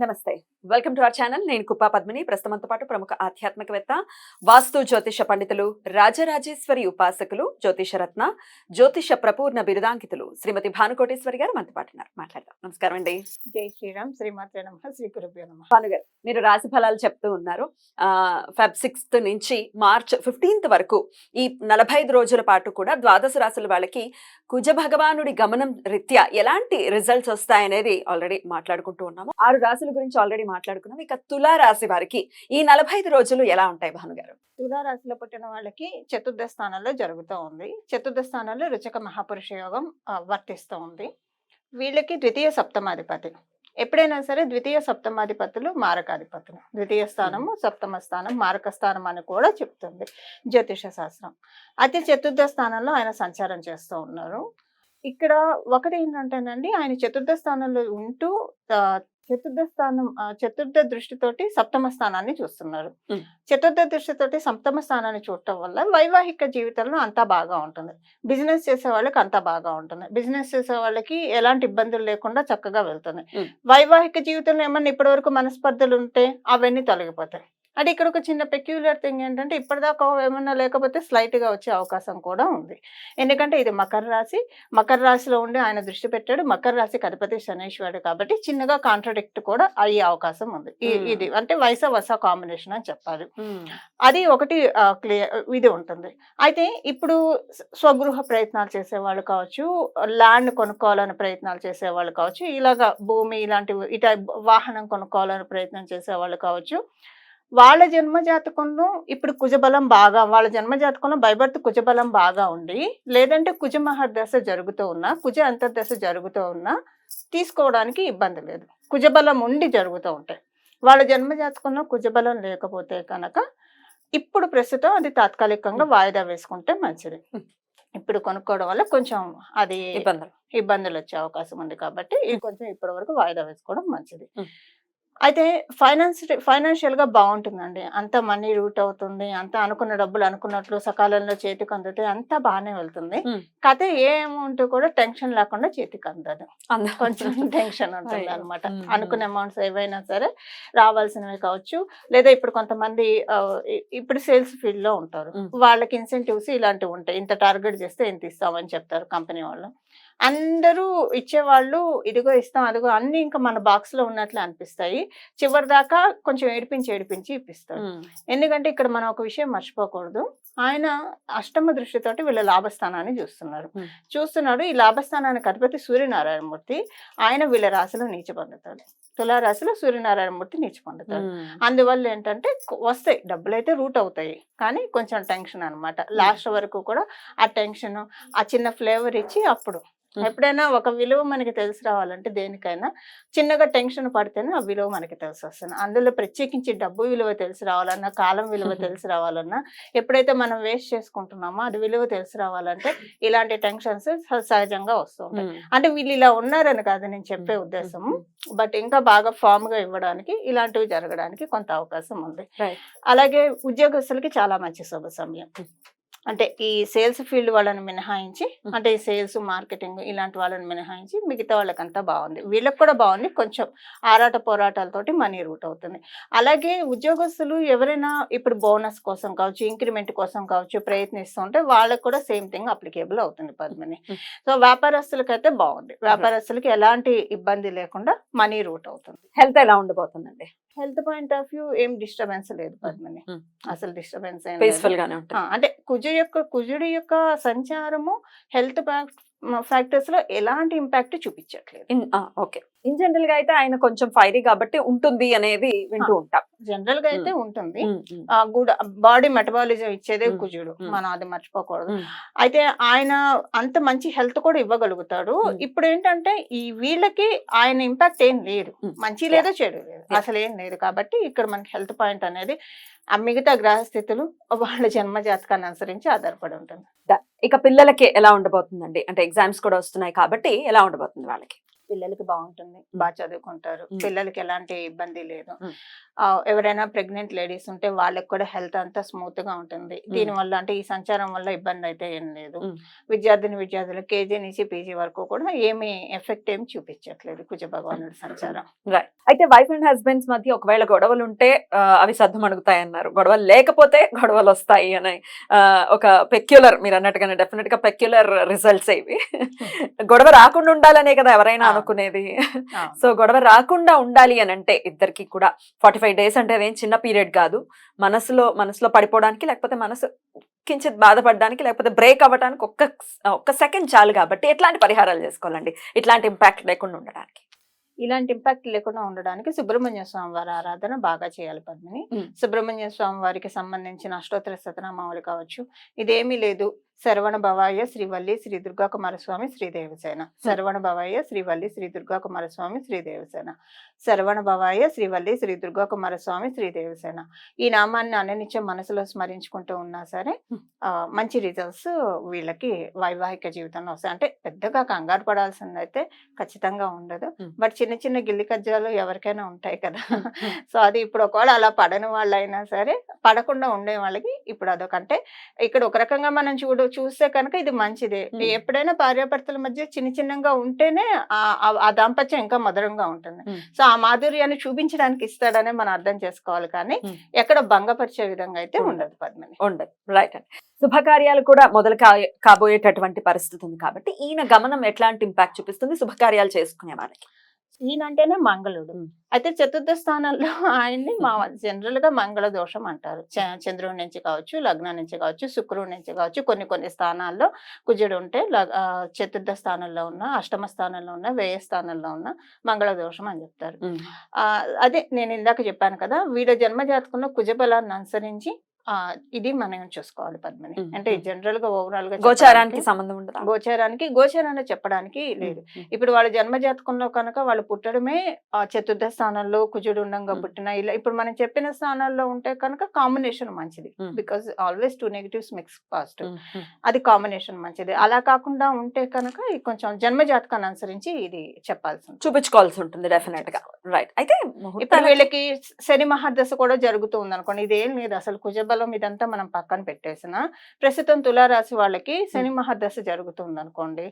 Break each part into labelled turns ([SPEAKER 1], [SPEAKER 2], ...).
[SPEAKER 1] నమస్తే. Welcome to our channel. నేను కుప్పా పద్మిని. ప్రస్తుతంతో పాటు ప్రముఖ ఆధ్యాత్మికవేత్త వాస్తు జ్యోతిష పండితులు రాజరాజేశ్వరి ఉపాసకులు జ్యోతిష రత్న జ్యోతిష ప్రపూర్ణ బిరుదాంకితులు శ్రీమతి భానుకోటేశ్వరి గారు మనతో పాటు ఉన్నారు. మాట్లాడదాం. నమస్కారం అండి.
[SPEAKER 2] జై శ్రీరామ్. శ్రీమాత్రే నమ. శ్రీ
[SPEAKER 1] భాను గారు మీరు రాశి ఫలాలు చెప్తూ ఉన్నారు. ఆ, ఫెబ్ సిక్స్త్ నుంచి మార్చ్ ఫిఫ్టీన్త్ వరకు ఈ నలభై ఐదు రోజుల పాటు కూడా ద్వాదశ రాశుల వాళ్ళకి కుజ భగవానుడి గమనం రీత్యా ఎలాంటి రిజల్ట్స్ వస్తాయనేది ఆల్రెడీ మాట్లాడుకుంటూ ఉన్నాము. ఆరు రాశుల గురించి ఆల్రెడీ మాట్లాడుకున్నాం. ఇక తులా రాశి వారికి ఈ నలభై ఐదు రోజులు ఎలా ఉంటాయి భాను గారు
[SPEAKER 2] తులారాశిలో పుట్టిన వాళ్ళకి చతుర్థ స్థానంలో జరుగుతూ ఉంది. చతుర్థ స్థానంలో రుచక మహాపురుష యోగం వర్తిస్తూ ఉంది. వీళ్ళకి ద్వితీయ సప్తమాధిపతి. ఎప్పుడైనా సరే ద్వితీయ సప్తమాధిపతులు మారకాధిపతులు. ద్వితీయ స్థానము సప్తమ స్థానం మారక స్థానం అని కూడా చెప్తుంది జ్యోతిష శాస్త్రం. అయితే చతుర్థ స్థానంలో ఆయన సంచారం చేస్తూ ఉన్నారు. ఇక్కడ ఒకటి ఏంటంటేనండి ఆయన చతుర్థ స్థానంలో ఉంటూ చతుర్థ స్థానం చతుర్థ దృష్టితోటి సప్తమ స్థానాన్ని చూస్తున్నారు. చతుర్థ దృష్టితోటి సప్తమ స్థానాన్ని చూడటం వల్ల వైవాహిక జీవితంలో అంతా బాగా ఉంటుంది. బిజినెస్ చేసే వాళ్ళకి అంతా బాగా ఉంటుంది. బిజినెస్ చేసే వాళ్ళకి ఎలాంటి ఇబ్బందులు లేకుండా చక్కగా వెళ్తుంది. వైవాహిక జీవితంలో ఏమన్నా ఇప్పటివరకు మనస్పర్ధలు ఉంటే అవన్నీ తొలగిపోతాయి. అంటే ఇక్కడ ఒక చిన్న పెక్యులర్ థింగ్ ఏంటంటే ఇప్పటిదాకా ఏమన్నా లేకపోతే స్లైట్గా వచ్చే అవకాశం కూడా ఉంది. ఎందుకంటే ఇది మకర రాశి. మకర రాశిలో ఉండి ఆయన దృష్టి పెట్టాడు. మకర రాశికి అధిపతి శనేశ్వరుడు కాబట్టి చిన్నగా కాంట్రడిక్ట్ కూడా అయ్యే అవకాశం ఉంది. ఇది అంటే వయస వస కాంబినేషన్ అని చెప్పాలి. అది ఒకటి క్లియర్ ఇది ఉంటుంది. అయితే ఇప్పుడు స్వ- స్వగృహ ప్రయత్నాలు చేసేవాళ్ళు కావచ్చు ల్యాండ్ కొనుక్కోవాలని ప్రయత్నాలు చేసేవాళ్ళు కావచ్చు ఇలాగా భూమి ఇలాంటివి ఇట వాహనం కొనుక్కోవాలని ప్రయత్నం చేసేవాళ్ళు కావచ్చు వాళ్ళ జన్మ జాతకంలో ఇప్పుడు కుజబలం బాగా వాళ్ళ జన్మ జాతకంలో బైబర్త్ కుజబలం బాగా ఉండి లేదంటే కుజ మహర్దశ జరుగుతూ ఉన్నా కుజ అంతర్దశ జరుగుతూ ఉన్నా తీసుకోవడానికి ఇబ్బంది లేదు కుజబలం ఉండి జరుగుతూ ఉంటాయి వాళ్ళ జన్మ జాతకంలో కుజబలం లేకపోతే కనుక ఇప్పుడు ప్రస్తుతం అది తాత్కాలికంగా వాయిదా వేసుకుంటే మంచిది. ఇప్పుడు కొనుక్కోవడం వల్ల కొంచెం అది
[SPEAKER 1] ఇబ్బందులు
[SPEAKER 2] ఇబ్బందులు వచ్చే అవకాశం ఉంది కాబట్టి ఇది కొంచెం ఇప్పటి వరకు వాయిదా వేసుకోవడం మంచిది. అయితే ఫైనాన్స్ ఫైనాన్షియల్గా బాగుంటుందండి. అంత మనీ రూట్ అవుతుంది అంత అనుకున్న డబ్బులు అనుకున్నట్లు సకాలంలో చేతికి అందుతే అంతా బాగానే వెళ్తుంది. కాకపోతే ఏ అమౌంట్ కూడా టెన్షన్ లేకుండా చేతికి అందదు. కొంచెం టెన్షన్ ఉంటుంది. అనమాట. అనుకున్న అమౌంట్స్ ఏవైనా సరే రావాల్సినవి కావచ్చు. లేదా ఇప్పుడు కొంతమంది ఇప్పుడు సేల్స్ ఫీల్డ్లో ఉంటారు. వాళ్ళకి ఇన్సెంటివ్స్ ఇలాంటివి ఉంటాయి. ఇంత టార్గెట్ చేస్తే ఇంత ఇస్తామని చెప్తారు కంపెనీ వాళ్ళు. అందరూ ఇచ్చేవాళ్ళు ఇదిగో ఇస్తాం అదిగో అన్ని ఇంకా మన బాక్స్లో ఉన్నట్లు అనిపిస్తాయి. చివరి దాకా కొంచెం ఏడిపించి ఏడిపించి ఇప్పిస్తారు. ఎందుకంటే ఇక్కడ మనం ఒక విషయం మర్చిపోకూడదు. ఆయన అష్టమ దృష్టితోటి వీళ్ళ లాభస్థానాన్ని చూస్తున్నారు. చూస్తున్నాడు ఈ లాభస్థానానికి అధిపతి సూర్యనారాయణమూర్తి ఆయన వీళ్ళ రాశిలో నీచ పొందుతాడు తులారాశిలో సూర్యనారాయణమూర్తి నీచ పొందుతాడు అందువల్ల ఏంటంటే వస్తాయి డబ్బులు అయితే రూట్ అవుతాయి కానీ కొంచెం టెన్షన్ అన్నమాట. లాస్ట్ వరకు కూడా ఆ టెన్షన్ ఆ చిన్న ఫ్లేవర్ ఇచ్చి అప్పుడు. ఎప్పుడైనా ఒక విలువ మనకి తెలిసి రావాలంటే దేనికైనా చిన్నగా టెన్షన్ పడితేనే ఆ విలువ మనకి తెలిసి వస్తుంది అందులో ప్రత్యేకించి డబ్బు విలువ తెలిసి రావాలన్నా కాలం విలువ తెలిసి రావాలన్నా ఎప్పుడైతే మనం వేస్ట్ చేసుకుంటున్నామో అది విలువ తెలిసి రావాలంటే ఇలాంటి టెన్షన్స్ సహజంగా వస్తూ ఉంటాయి. అంటే వీళ్ళు ఇలా ఉన్నారని కాదు నేను చెప్పే ఉద్దేశం బట్ ఇంకా బాగా ఫామ్గా ఇవ్వడానికి ఇలాంటివి జరగడానికి కొంత అవకాశం ఉంది. అలాగే ఉద్యోగస్తులకి చాలా మంచి శుభ సమయం. అంటే ఈ సేల్స్ ఫీల్డ్ వాళ్ళని మినహాయించి. అంటే ఈ సేల్స్ మార్కెటింగ్ ఇలాంటి వాళ్ళని మినహాయించి మిగతా వాళ్ళకంతా బాగుంది. వీళ్ళకి కూడా బాగుంది. కొంచెం ఆరాట పోరాటాలతోటి మనీ రూట్ అవుతుంది. అలాగే ఉద్యోగస్తులు ఎవరైనా ఇప్పుడు బోనస్ కోసం కావచ్చు ఇంక్రిమెంట్ కోసం కావచ్చు ప్రయత్నిస్తుంటే వాళ్ళకి కూడా సేమ్ థింగ్ అప్లికేబుల్ అవుతుంది పద్మిని. సో వ్యాపారస్తులకైతే బాగుంది. వ్యాపారస్తులకి ఎలాంటి ఇబ్బంది లేకుండా మనీ రూట్ అవుతుంది.
[SPEAKER 1] హెల్త్ ఎలా ఉండబోతుందండి
[SPEAKER 2] హెల్త్ పాయింట్ ఆఫ్ వ్యూ ఏం డిస్టర్బెన్స్ లేదు పద్మని. అసలు డిస్టర్బెన్స్ అంటే కుజు యొక్క కుజుడి యొక్క సంచారము హెల్త్ ఫ్యాక్టర్స్లో ఎలాంటి ఇంపాక్ట్ చూపించట్లేదు.
[SPEAKER 1] ఓకే. ఇన్ జనరల్గా అయితే ఆయన కొంచెం ఫైరీ కాబట్టి ఉంటుంది అనేది వింటూ ఉంటాం.
[SPEAKER 2] జనరల్గా అయితే ఉంటుంది. గుడ్ బాడీ మెటబాలిజం ఇచ్చేదే. కుజుడు. మనం అది మర్చిపోకూడదు. అయితే ఆయన అంత మంచి హెల్త్ కూడా ఇవ్వగలుగుతాడు. ఇప్పుడు ఏంటంటే ఈ వీళ్ళకి ఆయన ఇంపాక్ట్ ఏం లేదు. మంచి లేదు చెడు లేదు. అసలు ఏం లేదు కాబట్టి ఇక్కడ మనకి హెల్త్ పాయింట్ అనేది ఆ మిగతా గ్రహస్థితులు వాళ్ళ జన్మ జాతకాన్ని అనుసరించి ఆధారపడి ఉంటుంది.
[SPEAKER 1] ఇక పిల్లలకి ఎలా ఉండబోతుందండి? అంటే ఎగ్జామ్స్ కూడా వస్తున్నాయి కాబట్టి ఎలా ఉండబోతుంది వాళ్ళకి?
[SPEAKER 2] పిల్లలకి బాగుంటుంది బాగా చదువుకుంటారు. పిల్లలకి ఎలాంటి ఇబ్బంది లేదు. ఎవరైనా ప్రెగ్నెంట్ లేడీస్ ఉంటే వాళ్ళకి కూడా హెల్త్ అంతా స్మూత్గా ఉంటుంది దీని వల్ల అంటే ఈ సంచారం వల్ల ఇబ్బంది అయితే ఏం లేదు. విద్యార్థిని విద్యార్థులు కేజీ నుంచి పీజీ వరకు కూడా ఏమి ఎఫెక్ట్ ఏమి చూపించట్లేదు కుజ భగవానుడి సంచారం.
[SPEAKER 1] రైట్ అయితే వైఫ్ అండ్ హస్బెండ్స్ మధ్య ఒకవేళ గొడవలు ఉంటే అవి సర్దుమణుగుతాయి అన్నారు గొడవలు లేకపోతే గొడవలు వస్తాయి అని ఒక పెక్యులర్ మీరు అన్నట్టుగానే డెఫినెట్గా పెక్యులర్ రిజల్ట్స్ ఇవి. గొడవ రాకుండా ఉండాలనే కదా ఎవరైనా. అనుకునేది. సో గొడవ రాకుండా ఉండాలి అని అంటే ఇద్దరికి కూడా. ఫార్టీ ఫైవ్ డేస్ అంటే అదేం చిన్న పీరియడ్ కాదు. మనసులో మనసులో పడిపోవడానికి లేకపోతే మనసు కించిత్ బాధపడడానికి లేకపోతే బ్రేక్ అవ్వడానికి ఒక్క ఒక్క సెకండ్ చాలు కాబట్టి ఎట్లాంటి పరిహారాలు చేసుకోవాలండి? ఇట్లాంటి ఇంపాక్ట్ లేకుండా ఉండడానికి.
[SPEAKER 2] ఇలాంటి ఇంపాక్ట్ లేకుండా ఉండడానికి సుబ్రహ్మణ్య స్వామి వారి ఆరాధన బాగా చేయాలి పద్మిని. సుబ్రహ్మణ్య స్వామి వారికి సంబంధించిన అష్టోత్తర శతనామావళి కావచ్చు. ఇదేమీ లేదు. శరవణ భవాయ శ్రీవల్లి శ్రీ దుర్గా కుమారస్వామి శ్రీ దేవసేన. శరవణ భవాయ శ్రీవల్లి శ్రీ దుర్గా కుమారస్వామి శ్రీ దేవసేన. శరవణ భవాయ శ్రీవల్లి శ్రీ దుర్గా కుమారస్వామి శ్రీ దేవసేన. ఈ నామాన్ని అననిత్యం మనసులో స్మరించుకుంటూ ఉన్నా సరే మంచి రిజల్ట్స్ వీళ్ళకి వైవాహిక జీవితంలో వస్తాయి. అంటే పెద్దగా కంగారు పడాల్సింది అయితే ఖచ్చితంగా ఉండదు. బట్ చిన్న చిన్న గిల్లి కజ్జాలు ఎవరికైనా ఉంటాయి కదా. సో అది ఇప్పుడు ఒకవేళ అలా పడని వాళ్ళైనా సరే పడకుండా ఉండే వాళ్ళకి ఇప్పుడు అదొకంటే ఇక్కడ ఒక రకంగా మనం చూడు చూస్తే కనుక ఇది మంచిదే. ఎప్పుడైనా భార్యాభర్తల మధ్య చిన్న చిన్నగా ఉంటేనే ఆ- దాంపత్యం ఇంకా మధురంగా ఉంటుంది. సో ఆ మాధుర్యాన్ని చూపించడానికి ఇస్తాడనే మనం అర్థం చేసుకోవాలి కానీ. ఎక్కడ భంగపరిచే విధంగా అయితే
[SPEAKER 1] ఉండదు.
[SPEAKER 2] పద్మని
[SPEAKER 1] ఉండదు రైట్ అండి శుభకార్యాలు కూడా మొదలు కా- కాబోయేటటువంటి పరిస్థితి ఉంది కాబట్టి ఈయన గమనం ఎట్లాంటి ఇంపాక్ట్ చూపిస్తుంది శుభకార్యాలు చేసుకునే వాళ్ళకి
[SPEAKER 2] ఈయనంటేనే మంగళుడు. అయితే చతుర్థ స్థానంలో ఆయన్ని మా జనరల్గా మంగళ దోషం అంటారు. చంద్రుడి నుంచి కావచ్చు లగ్నం నుంచి కావచ్చు శుక్రుడి నుంచి కావచ్చు కొన్ని కొన్ని స్థానాల్లో కుజుడు ఉంటే చతుర్థ స్థానంలో ఉన్న అష్టమ స్థానంలో ఉన్న వ్యయ స్థానంలో ఉన్న మంగళ దోషం అని చెప్తారు. ఆ, అదే నేను ఇందాక చెప్పాను కదా వీడ జన్మ జాతకంలో కుజబలాన్ని అనుసరించి ఇది మనం చూసుకోవాలి పద్మని. అంటే జనరల్గా ఓవరాల్గా
[SPEAKER 1] గోచారానికి సంబంధం ఉండదా
[SPEAKER 2] గోచారానికి గోచారాన్ని చెప్పడానికి లేదు. ఇప్పుడు వాళ్ళ జన్మ జాతకంలో కనుక వాళ్ళు పుట్టడమే ఆ చతుర్థ స్థానంలో కుజుడు ఉండంగా. పుట్టిన ఇలా ఇప్పుడు మనం చెప్పిన స్థానాల్లో ఉంటే కనుక కాంబినేషన్ మంచిది. Because always two negatives mix positive అది కాంబినేషన్ మంచిది. అలా కాకుండా ఉంటే కనుక కొంచెం జన్మ జాతకాన్ని అనుసరించి ఇది చెప్పాల్సి ఉంటుంది.
[SPEAKER 1] చూపించుకోవాల్సి ఉంటుంది డెఫినెట్గా. రైట్ అయితే
[SPEAKER 2] ఇప్పుడు వీళ్ళకి శని మహర్దశ కూడా జరుగుతూ ఉంది అనుకోండి ఇదేం లేదు. అసలు కుజబలం ఇదంతా మనం పక్కన పెట్టేసిన ప్రస్తుతం తులారాశి వాళ్ళకి శని మహర్దశ జరుగుతుంది అనుకోండి.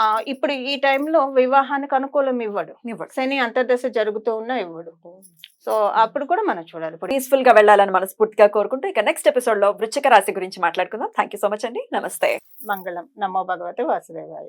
[SPEAKER 2] ఆ ఇప్పుడు ఈ టైంలో వివాహానికి అనుకూలం ఇవ్వడు.
[SPEAKER 1] ఇవ్వడు.
[SPEAKER 2] శని అంతర్దశ జరుగుతూ ఉన్నా ఇవ్వడు. సో అప్పుడు కూడా మనం చూడాలి. ఇప్పుడు
[SPEAKER 1] పీస్ఫుల్గా వెళ్ళాలని మనస్ఫూర్తిగా కోరుకుంటూ ఇక నెక్స్ట్ ఎపిసోడ్లో వృశ్చిక రాశి గురించి మాట్లాడుకుందాం. థ్యాంక్ యూ సో మచ్ అండి. నమస్తే.
[SPEAKER 2] మంగళం. నమో భగవతి వాసుదేవాయ.